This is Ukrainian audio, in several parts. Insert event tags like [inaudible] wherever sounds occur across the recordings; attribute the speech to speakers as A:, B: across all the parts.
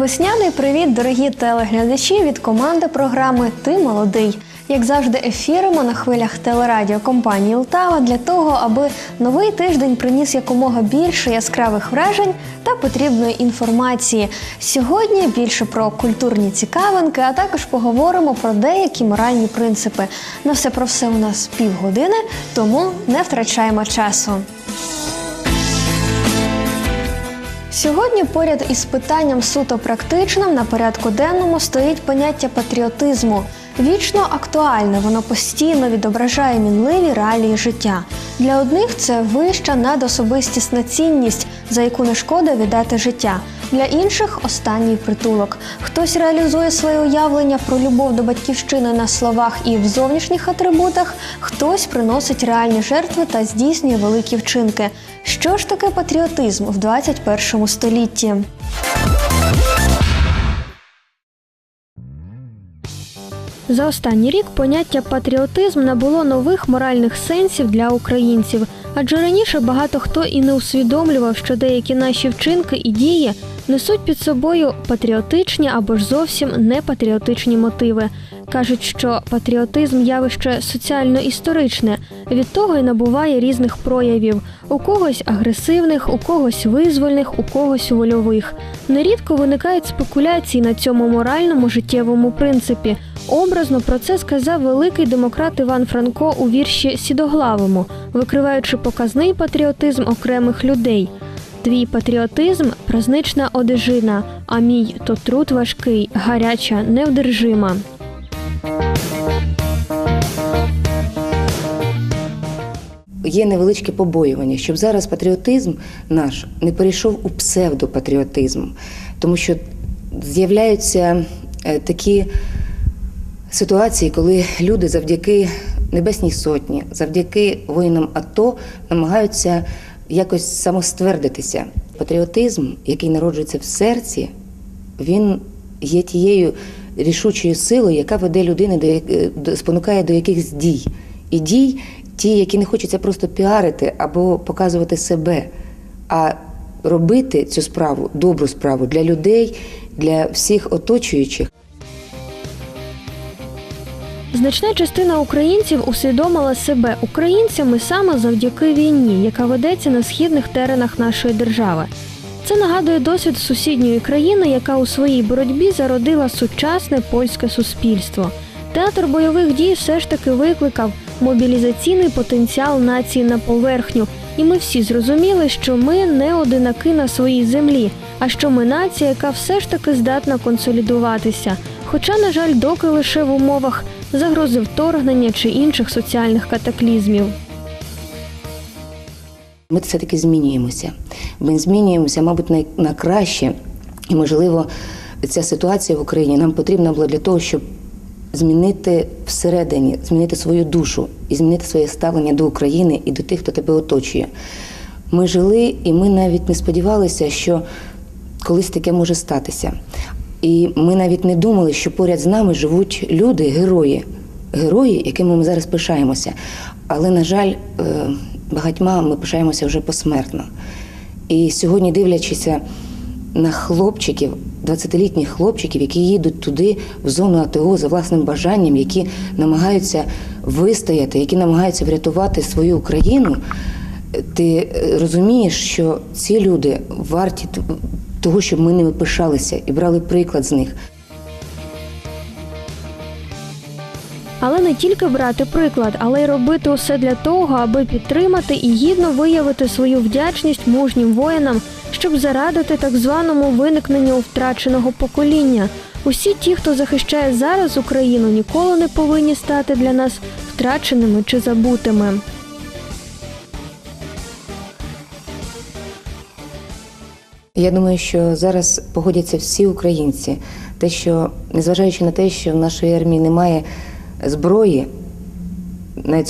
A: Весняний привіт, дорогі телеглядачі від команди програми Ти молодий. Як завжди, ефіримо на хвилях телерадіо компанії Лтава для того, аби новий тиждень приніс якомога більше яскравих вражень та потрібної інформації. Сьогодні більше про культурні цікавинки, а також поговоримо про деякі моральні принципи. На все про все у нас півгодини, тому не втрачаємо часу. Сьогодні поряд із питанням суто практичним на порядку денному стоїть поняття патріотизму. Вічно актуальне, воно постійно відображає мінливі реалії життя. Для одних це вища надособистісна цінність, за яку не шкода віддати життя. Для інших останній притулок. Хтось реалізує своє уявлення про любов до батьківщини на словах і в зовнішніх атрибутах, хтось приносить реальні жертви та здійснює великі вчинки. Що ж таке патріотизм в 21 столітті? За останній рік поняття патріотизм набуло нових моральних сенсів для українців, адже раніше багато хто і не усвідомлював, що деякі наші вчинки і дії несуть під собою патріотичні або ж зовсім не патріотичні мотиви. Кажуть, що патріотизм явище соціально-історичне, від того й набуває різних проявів: у когось агресивних, у когось визвольних, у когось вольових. Нерідко виникають спекуляції на цьому моральному життєвому принципі. Образно про це сказав великий демократ Іван Франко у вірші Сідоглавому, викриваючи показний патріотизм окремих людей. Твій патріотизм празнична одежина, а мій то труд важкий, гаряча, невдержима.
B: Є невеличке побоювання, щоб зараз патріотизм наш не перейшов у псевдопатріотизм, тому що з'являються е, такі ситуації, коли люди завдяки Небесній Сотні, завдяки воїнам АТО намагаються якось самоствердитися. Патріотизм, який народжується в серці, він є тією рішучою силою, яка веде як- до- спонукає до якихось дій. І дій, ті, які не хочеться просто піарити або показувати себе, а робити цю справу, добру справу для людей, для всіх оточуючих.
A: Значна частина українців усвідомила себе українцями саме завдяки війні, яка ведеться на східних теренах нашої держави. Це нагадує досвід сусідньої країни, яка у своїй боротьбі зародила сучасне польське суспільство. Театр бойових дій все ж таки викликав мобілізаційний потенціал нації на поверхню, і ми всі зрозуміли, що ми не одинаки на своїй землі, а що ми нація, яка все ж таки здатна консолідуватися. Хоча, на жаль, доки лише в умовах загрози вторгнення чи інших соціальних катаклізмів.
B: Ми все-таки змінюємося. Ми змінюємося, мабуть, на краще. І, можливо, ця ситуація в Україні нам потрібна була для того, щоб змінити всередині, змінити свою душу і змінити своє ставлення до України і до тих, хто тебе оточує. Ми жили, і ми навіть не сподівалися, що колись таке може статися. І ми навіть не думали, що поряд з нами живуть люди, герої, герої, якими ми зараз пишаємося. Але, на жаль, е, багатьма ми пишаємося вже посмертно. І сьогодні, дивлячися на хлопчиків, 20-літніх хлопчиків, які їдуть туди, в зону АТО за власним бажанням, які намагаються вистояти, які намагаються врятувати свою Україну, ти е, розумієш, що ці люди варті того, щоб ми ними пишалися і брали приклад з них.
A: Але не тільки брати приклад, але й робити усе для того, аби підтримати і гідно виявити свою вдячність мужнім воїнам, щоб зарадити так званому виникненню втраченого покоління. Усі ті, хто захищає зараз Україну, ніколи не повинні стати для нас втраченими чи забутими.
B: Я думаю, що зараз погодяться всі українці. Те, що незважаючи на те, що в нашої армії немає зброї,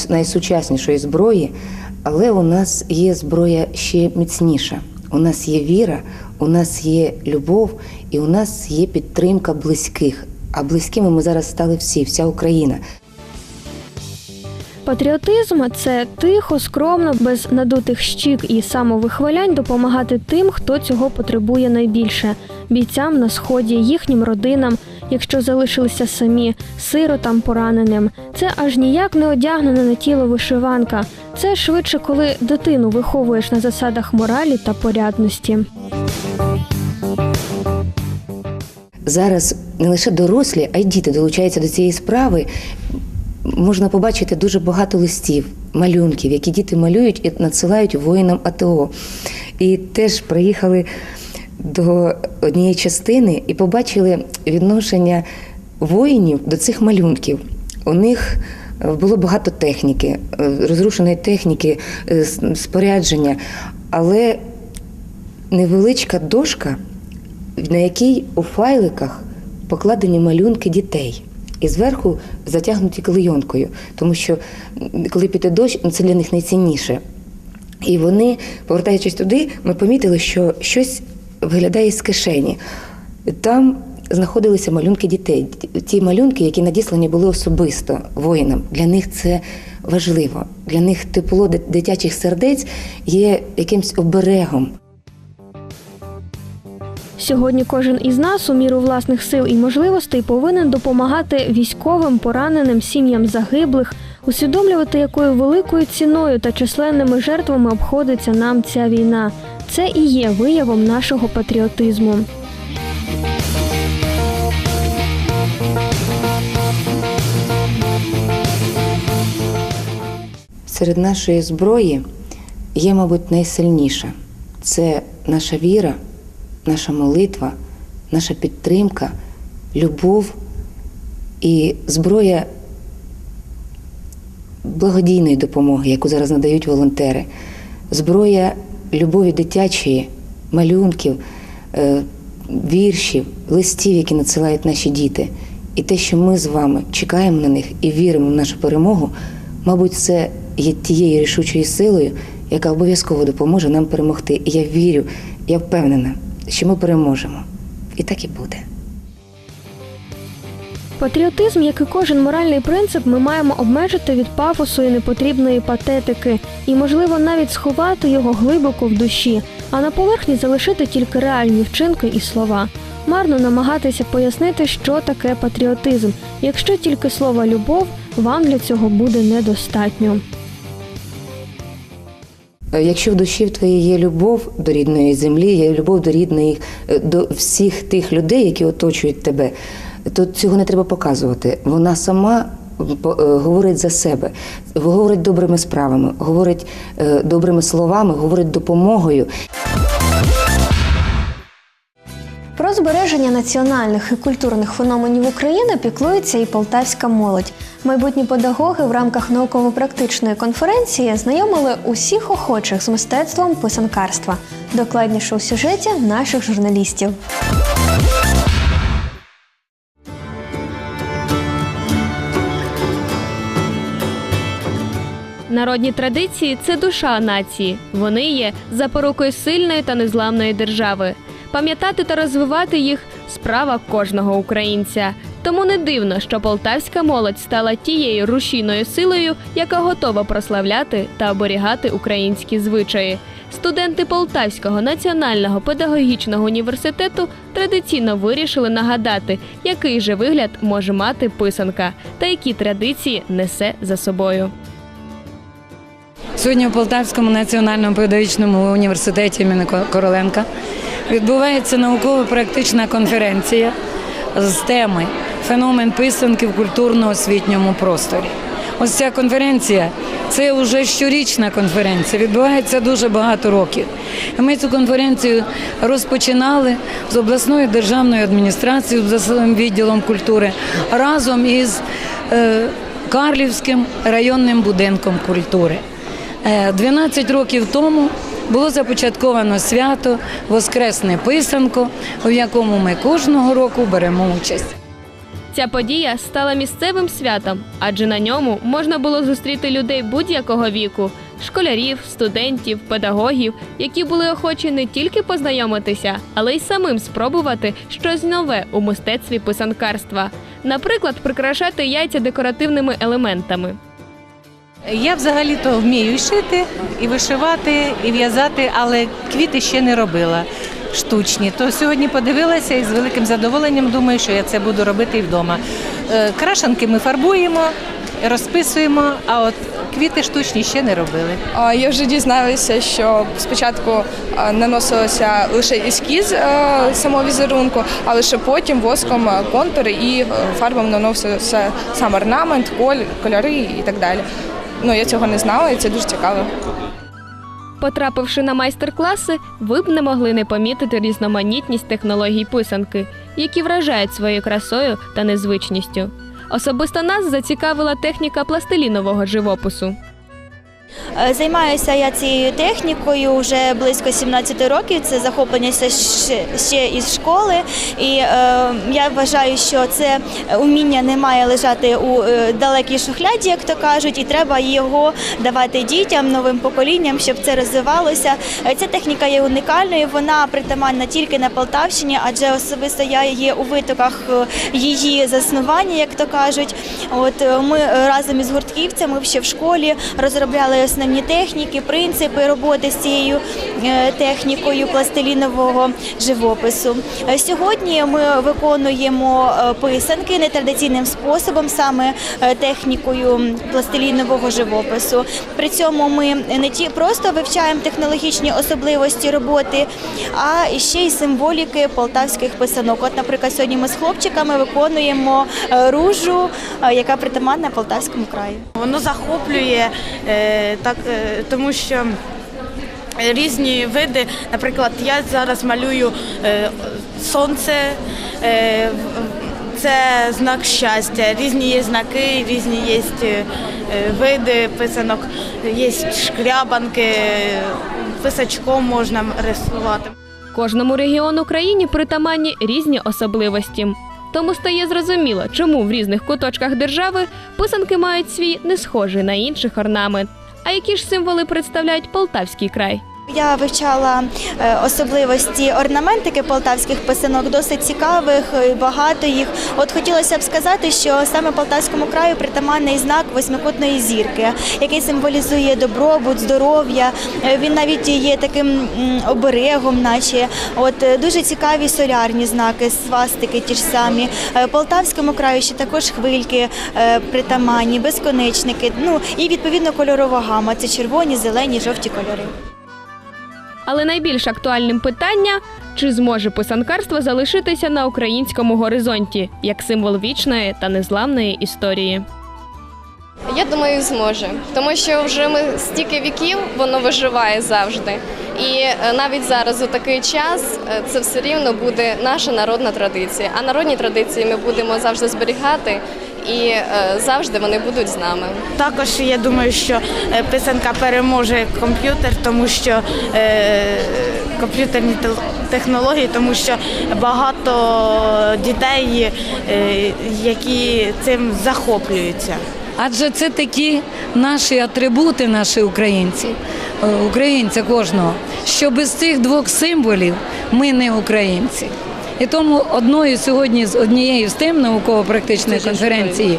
B: найсучаснішої зброї, але у нас є зброя ще міцніша. У нас є віра, у нас є любов і у нас є підтримка близьких. А близькими ми зараз стали всі, вся Україна.
A: Патріотизм це тихо, скромно, без надутих щік і самовихвалянь допомагати тим, хто цього потребує найбільше бійцям на сході, їхнім родинам, якщо залишилися самі, сиротам пораненим. Це аж ніяк не одягнена на тіло вишиванка. Це швидше, коли дитину виховуєш на засадах моралі та порядності.
B: Зараз не лише дорослі, а й діти долучаються до цієї справи. Можна побачити дуже багато листів, малюнків, які діти малюють і надсилають воїнам АТО. І теж приїхали до однієї частини і побачили відношення воїнів до цих малюнків. У них е, було багато техніки, е, розрушеної техніки, е, спорядження, але невеличка дошка, на якій у файликах покладені малюнки дітей. І зверху затягнуті клейонкою, тому що коли піде дощ, ну, це для них найцінніше. І вони, повертаючись туди, ми помітили, що щось виглядає з кишені. Там знаходилися малюнки дітей. Ті малюнки, які надіслані були особисто воїнам. Для них це важливо. Для них тепло дитячих сердець є якимсь оберегом.
A: Сьогодні кожен із нас у міру власних сил і можливостей повинен допомагати військовим, пораненим, сім'ям загиблих, усвідомлювати, якою великою ціною та численними жертвами обходиться нам ця війна. Це і є виявом нашого патріотизму.
B: Серед нашої зброї є, мабуть, найсильніша це наша віра, наша молитва, наша підтримка, любов і зброя благодійної допомоги, яку зараз надають волонтери, зброя любові дитячої, малюнків, е, віршів, листів, які надсилають наші діти. І те, що ми з вами чекаємо на них і віримо в нашу перемогу, мабуть, це є тією рішучою силою, яка обов'язково допоможе нам перемогти. І я вірю, я впевнена, що ми переможемо. І так і буде.
A: Патріотизм, як і кожен моральний принцип, ми маємо обмежити від пафосу і непотрібної патетики, і, можливо, навіть сховати його глибоко в душі, а на поверхні залишити тільки реальні вчинки і слова. Марно намагатися пояснити, що таке патріотизм, якщо тільки слово любов вам для цього буде недостатньо.
B: Е, Якщо в душі в твоїй є любов до рідної землі, є любов до рідної, е, до всіх тих людей, які оточують тебе, то цього не треба показувати. Вона сама е, говорить за себе, говорить добрими справами, говорить е, добрими словами, говорить допомогою.
A: Про збереження національних і культурних феноменів України піклується і полтавська молодь. Майбутні педагоги в рамках науково-практичної конференції знайомили усіх охочих з мистецтвом писанкарства. Докладніше у сюжеті наших журналістів. Народні традиції це душа нації. Вони є запорукою сильної та незламної держави. Пам'ятати та розвивати їх справа кожного українця. Тому не дивно, що полтавська молодь стала тією рушійною силою, яка готова прославляти та оберігати українські звичаї. Студенти Полтавського національного педагогічного університету традиційно вирішили нагадати, який же вигляд може мати писанка та які традиції несе за собою.
C: Сьогодні у Полтавському національному педагогічному університеті імені Короленка відбувається науково-практична конференція з теми Феномен писанки в культурно-освітньому просторі. Ось ця конференція це вже щорічна конференція, відбувається дуже багато років. Ми цю конференцію розпочинали з обласною державною адміністрацією, з відділом культури разом із е, Карлівським районним будинком культури. Е, 12 років тому було започатковано свято Воскресне писанко, у якому ми кожного року беремо участь.
A: Ця подія стала місцевим святом, адже на ньому можна було зустріти людей будь-якого віку школярів, студентів, педагогів, які були охочі не тільки познайомитися, але й самим спробувати щось нове у мистецтві писанкарства, наприклад, прикрашати яйця декоративними елементами.
D: Я взагалі-то вмію шити, і вишивати, і в'язати, але квіти ще не робила штучні. То сьогодні подивилася і з великим задоволенням думаю, що я це буду робити і вдома. Е, Крашанки ми фарбуємо, розписуємо, а от квіти штучні ще не робили.
E: Я вже дізналася, що спочатку наносилося лише ескіз самого візерунку, а лише потім воском контури і фарбом наносився сам орнамент, коль- кольори і так далі. Ну, я цього не знала, і це дуже цікаво.
F: Потрапивши на майстер-класи, ви б не могли не помітити різноманітність технологій писанки, які вражають своєю красою та незвичністю. Особисто нас зацікавила техніка пластилінового живопису.
G: Е, Займаюся я цією технікою вже близько 17 років. Це захоплення ще, із школи. І е, я вважаю, що це уміння не має лежати у е, далекій шухляді, як то кажуть, і треба його давати дітям, новим поколінням, щоб це розвивалося. Ця техніка є уникальною. Вона притаманна тільки на Полтавщині, адже особисто я є у витоках її заснування, як то кажуть. От ми разом із гуртківцями ще в школі розробляли основні техніки, принципи роботи з цією е, технікою пластилінового живопису. Е, Сьогодні ми виконуємо е, писанки нетрадиційним способом, саме технікою пластилінового живопису. При цьому ми не ті просто вивчаємо технологічні особливості роботи, а ще й символіки полтавських писанок. От, наприклад, сьогодні ми з хлопчиками виконуємо ружу, яка притаманна Полтавському краю.
H: Воно захоплює так, е, тому що різні види. Наприклад, я зараз малюю е, сонце. Е, це знак щастя. Різні є знаки, різні є е, види писанок, є шкрябанки, писачком можна рисувати.
F: Кожному регіону країні притаманні різні особливості. Тому стає зрозуміло, чому в різних куточках держави писанки мають свій не схожий на інших орнамент. А які ж символи представляють Полтавський край?
G: Я вивчала е, особливості орнаментики полтавських писанок, досить цікавих, багато їх. От хотілося б сказати, що саме Полтавському краю притаманний знак восьмикутної зірки, який символізує добробут, здоров'я. Е, Він навіть є таким оберегом, наче от е, дуже цікаві солярні знаки, свастики ті ж самі. Е, Полтавському краю ще також хвильки е, притаманні, безконечники. Ну і відповідно кольорова гама. Це червоні, зелені, жовті кольори.
F: Але найбільш актуальним питання чи зможе писанкарство залишитися на українському горизонті як символ вічної та незламної історії.
I: Я думаю, зможе, тому що вже ми стільки віків воно виживає завжди. І е, навіть зараз у такий час е, це все рівно буде наша народна традиція. А народні традиції ми будемо завжди зберігати, і е, завжди вони будуть з нами.
H: Також я думаю, що е, писанка переможе комп'ютер, тому що е, комп'ютерні технології, тому що багато дітей, які цим захоплюються.
C: Адже це такі наші атрибути, наші українці, українця кожного, що без цих двох символів ми не українці. І тому одною сьогодні з однією з тем науково-практичної конференції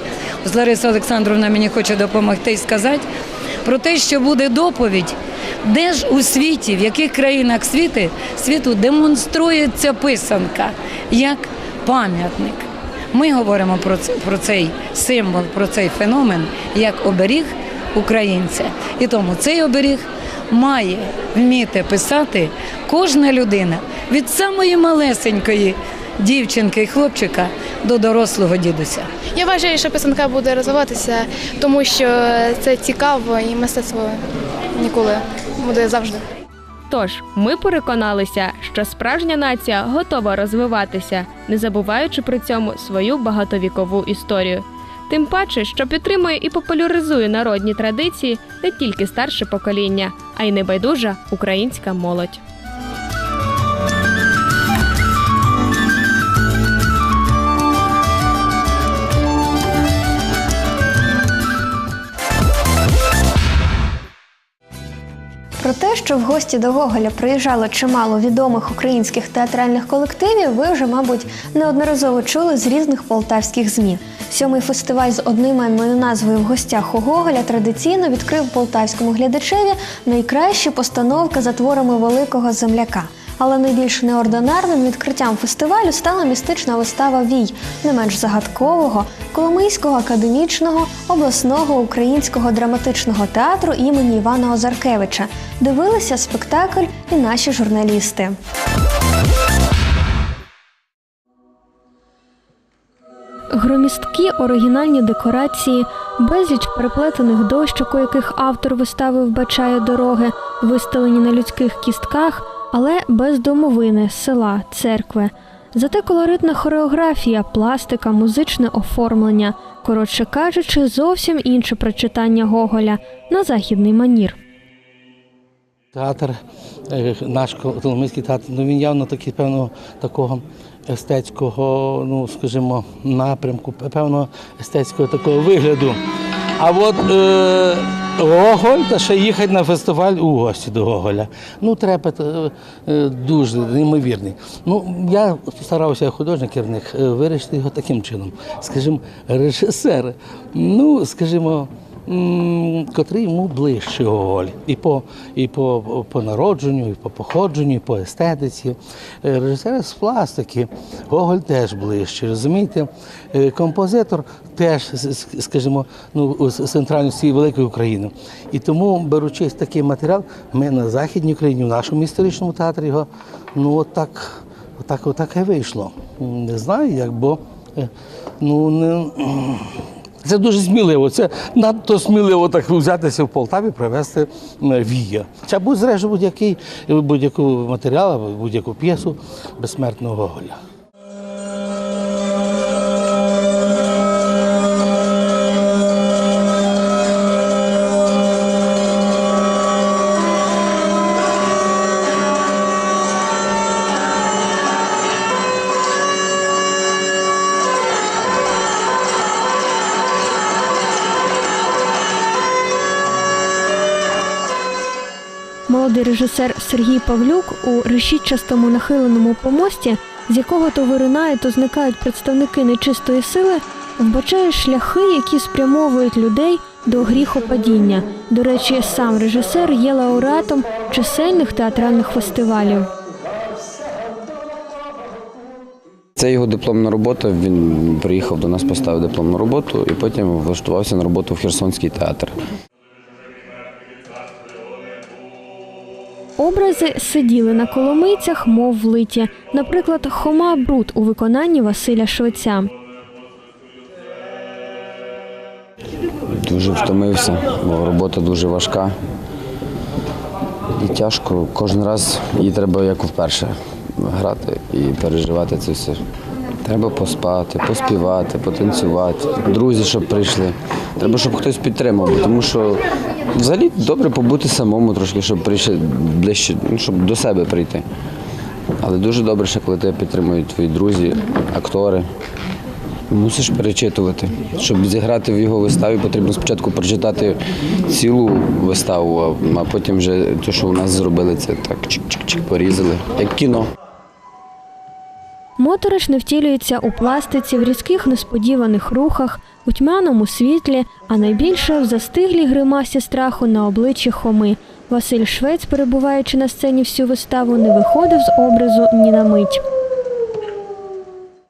C: Лариса Олександровна мені хоче допомогти і сказати про те, що буде доповідь, де ж у світі, в яких країнах світи, світу демонструється писанка як пам'ятник. Ми говоримо про, це, про цей символ, про цей феномен як оберіг українця. І тому цей оберіг має вміти писати кожна людина від самої малесенької дівчинки і хлопчика до дорослого дідуся.
J: Я вважаю, що писанка буде розвиватися, тому що це цікаво і мистецтво ніколи буде завжди.
F: Тож ми переконалися, що справжня нація готова розвиватися, не забуваючи при цьому свою багатовікову історію. Тим паче, що підтримує і популяризує народні традиції не тільки старше покоління, а й небайдужа українська молодь. Про те, що
A: в гості до Гоголя приїжджало чимало відомих українських театральних колективів, ви вже, мабуть, неодноразово чули з різних полтавських змі. Сьомий фестиваль з одноіменною назвою в гостях у Гоголя традиційно відкрив полтавському глядачеві найкращі постановки за творами великого земляка. Але найбільш неординарним відкриттям фестивалю стала містична вистава Вій, не менш загадкового Коломийського академічного обласного українського драматичного театру імені Івана Озаркевича. Дивилися спектакль і наші журналісти. Громісткі оригінальні декорації, безліч переплетених дощок, у яких автор вистави вбачає дороги, вистелені на людських кістках, але без домовини, села, церкви. Зате колоритна хореографія, пластика, музичне оформлення, коротше кажучи, зовсім інше прочитання Гоголя на західний манір.
K: Театр, е, наш Коломийський театр, ну він явно такий певного такого естетського, ну скажімо, напрямку, певного естетського такого вигляду. А от е, Гоголь, та ще їхати на фестиваль у гості до Гоголя. Ну, трепет е, е, дуже неймовірний. Ну, я старався художник керівник е, вирішити його таким чином. Скажімо, режисер, ну, скажімо, котрий йому ближче Гоголь. І по, і по, по народженню, і по походженню, і по естетиці. Е, Режисер з пластики, Гоголь теж ближче. Розумієте? Е, Композитор теж, скажімо, ну, з центральності великої України. І тому, беручи такий матеріал, ми на Західній Україні, в нашому історичному театрі його, ну, отак, отак, отак і вийшло. Не знаю, як, бо е, ну, не. Це дуже сміливо. Це надто сміливо так взятися в Полтаві, привезти вія. Це будь зрештою будь-який будь-яку матеріал, будь-яку п'єсу безсмертного Гоголя.
A: Молодий режисер Сергій Павлюк у решітчастому нахиленому помості, з якого то виринають, то зникають представники нечистої сили, вбачає шляхи, які спрямовують людей до гріхопадіння. До речі, сам режисер є лауреатом чисельних театральних фестивалів.
L: Це його дипломна робота. Він приїхав до нас, поставив дипломну роботу і потім влаштувався на роботу в Херсонський театр.
A: Образи сиділи на коломийцях, мов влиті. Наприклад, Хома Брут у виконанні Василя Швеця.
L: Дуже втомився, бо робота дуже важка і тяжко. Кожен раз її треба як вперше грати і переживати це все. Треба поспати, поспівати, потанцювати, друзі, щоб прийшли. Треба, щоб хтось підтримав, тому що взагалі добре побути самому трошки, щоб прийшли ближче, ну, щоб до себе прийти. Але дуже добре, ще коли тебе підтримують твої друзі, актори. Мусиш перечитувати. Щоб зіграти в його виставі, потрібно спочатку прочитати цілу виставу, а потім вже те, що у нас зробили, це так чик-чик-чик порізали, як кіно.
A: Моториш не втілюється у пластиці, в різких несподіваних рухах, у тьмяному світлі, а найбільше в застиглій гримасі страху на обличчі Хоми. Василь Швець, перебуваючи на сцені всю виставу, не виходив з образу ні на мить.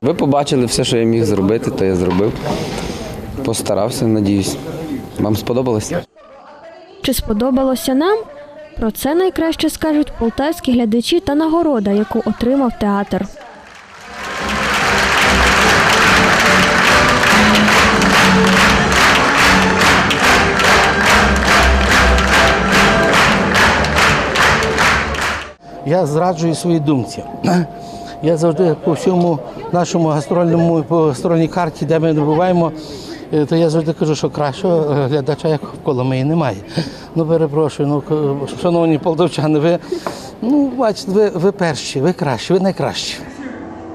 L: Ви побачили все, що я міг зробити, то я зробив. Постарався, надіюсь. Вам сподобалось?
A: Чи сподобалося нам? Про це найкраще скажуть полтавські глядачі та нагорода, яку отримав театр.
K: Я зраджую свої думці. [clears throat] Я завжди по всьому нашому гастрольному по гастрольній карті, де ми не буваємо, е, то я завжди кажу, що кращого глядача, як в Коломиї, немає. [clears throat] Ну, перепрошую, ну шановні полтавчани, ви ну бачите, ви, ви перші, ви кращі, ви найкращі.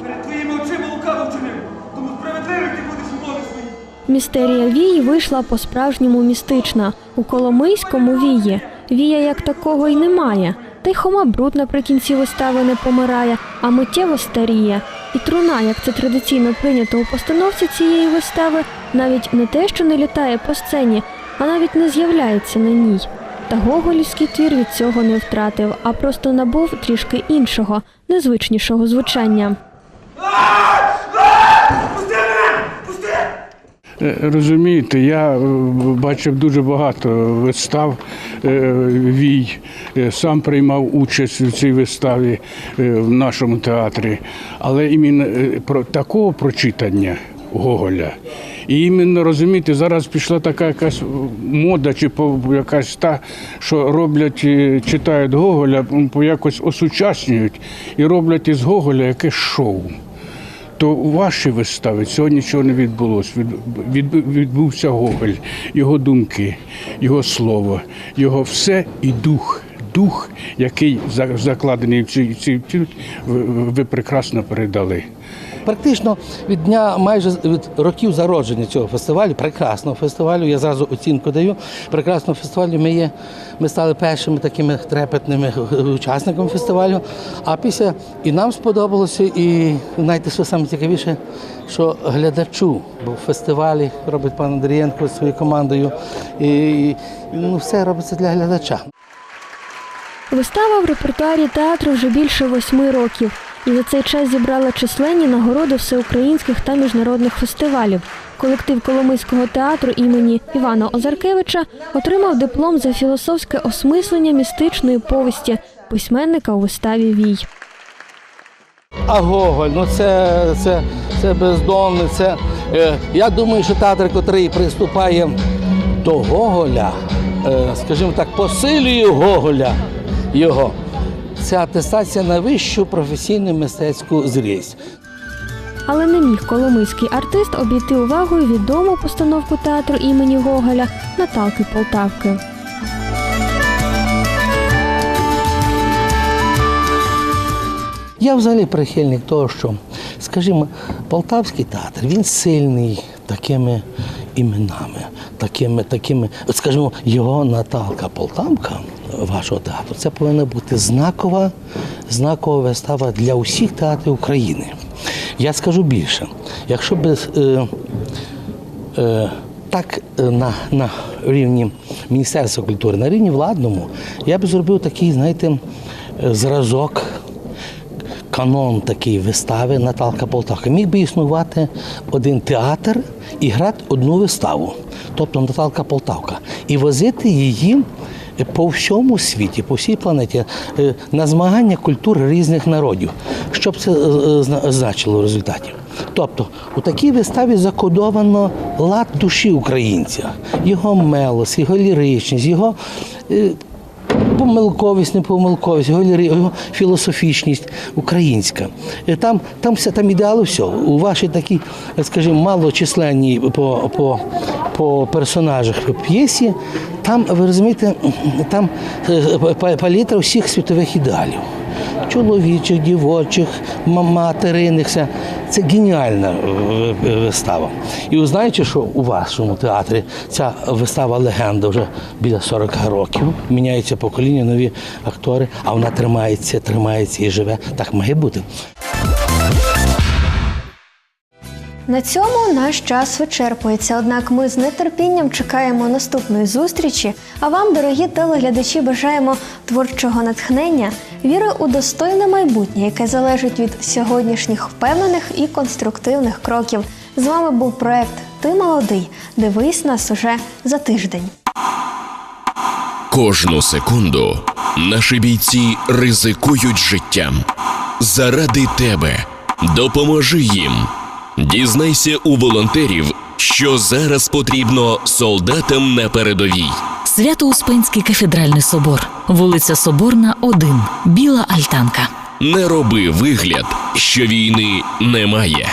M: Перед твоїми очима лукаво вчинив, тому справедливий ти будеш у волі своїй.
A: Містерія вій вийшла по-справжньому містична у Коломийському вії. Вія як такого й немає. Та й Хома Бруд наприкінці вистави не помирає, а миттєво старіє. І труна, як це традиційно прийнято у постановці цієї вистави, навіть не те, що не літає по сцені, а навіть не з'являється на ній. Та гоголівський твір від цього не втратив, а просто набув трішки іншого, незвичнішого звучання.
N: Е, Розумієте, я е, бачив дуже багато вистав е, вій, сам приймав участь у цій виставі в нашому театрі, але іменно про такого прочитання Гоголя. І іменно розумієте, зараз пішла така якась мода, чи якась та, що роблять, читають Гоголя, якось осучаснюють і роблять із Гоголя якесь шоу то у вашій виставі цього нічого не відбулося. Від, від, відбувся Гоголь, його думки, його слово, його все і дух. Дух, який закладений в цій цій ви прекрасно передали.
K: Практично від дня майже від років зародження цього фестивалю, прекрасного фестивалю, я зразу оцінку даю. Прекрасного фестивалю ми є. Ми стали першими такими трепетними учасниками фестивалю. А після і нам сподобалося, і знаєте, що саме цікавіше, що глядачу, бо в фестивалі робить пан Андрієнко зі своєю командою. І ну, все робиться для глядача.
A: Вистава в репертуарі театру вже більше восьми років, і за цей час зібрала численні нагороди всеукраїнських та міжнародних фестивалів. Колектив Коломийського театру імені Івана Озаркевича отримав диплом за філософське осмислення містичної повісті письменника у виставі Вій.
K: А Гоголь, ну це, це, це бездомний. Це, е, я думаю, що театр, який приступає до Гоголя, е, скажімо так, посилює Гоголя його. Це атестація на вищу професійну мистецьку зрість.
A: Але не міг коломийський артист обійти увагою відому постановку театру імені Гоголя Наталки Полтавки.
K: Я взагалі прихильник того, що, скажімо, Полтавський театр, він сильний такими іменами, такими, такими, скажімо, його Наталка Полтавка вашого театру, це повинна бути знакова, знакова вистава для усіх театрів України. Я скажу більше, якщо без е, е, так е, на, на рівні Міністерства культури, на рівні владному, я б зробив такий, знаєте, зразок канон такої вистави Наталка Полтавка. Міг би існувати один театр і грати одну виставу, тобто Наталка Полтавка, і возити її по всьому світі, по всій планеті е, на змагання культур різних народів. Що б це е, значило в результаті? Тобто у такій виставі закодовано лад душі українця, його мелос, його ліричність, його е, помилковість, непомилковість, його, філософічність українська. Е, Там, там все, там ідеали все. У вашій такій, е, скажімо, малочисленній по, по, по персонажах п'єсі, там, ви розумієте, там е, палітра всіх світових ідеалів. Чоловічих, дівочих, ма- материних. Все. Це геніальна е, е, вистава. І ви знаєте, що у вашому театрі ця вистава легенда вже біля 40 років. Міняється покоління, нові актори, а вона тримається, тримається і живе. Так має бути.
A: На цьому наш час вичерпується. Однак ми з нетерпінням чекаємо наступної зустрічі. А вам, дорогі телеглядачі, бажаємо творчого натхнення, віри у достойне майбутнє, яке залежить від сьогоднішніх впевнених і конструктивних кроків. З вами був проект Ти молодий. Дивись нас уже за тиждень.
O: Кожну секунду наші бійці ризикують життям. Заради тебе допоможи їм. Дізнайся у волонтерів, що зараз потрібно солдатам на передовій.
P: Свято-Успенський кафедральний собор, вулиця Соборна, 1, Біла Альтанка.
O: Не роби вигляд, що війни немає.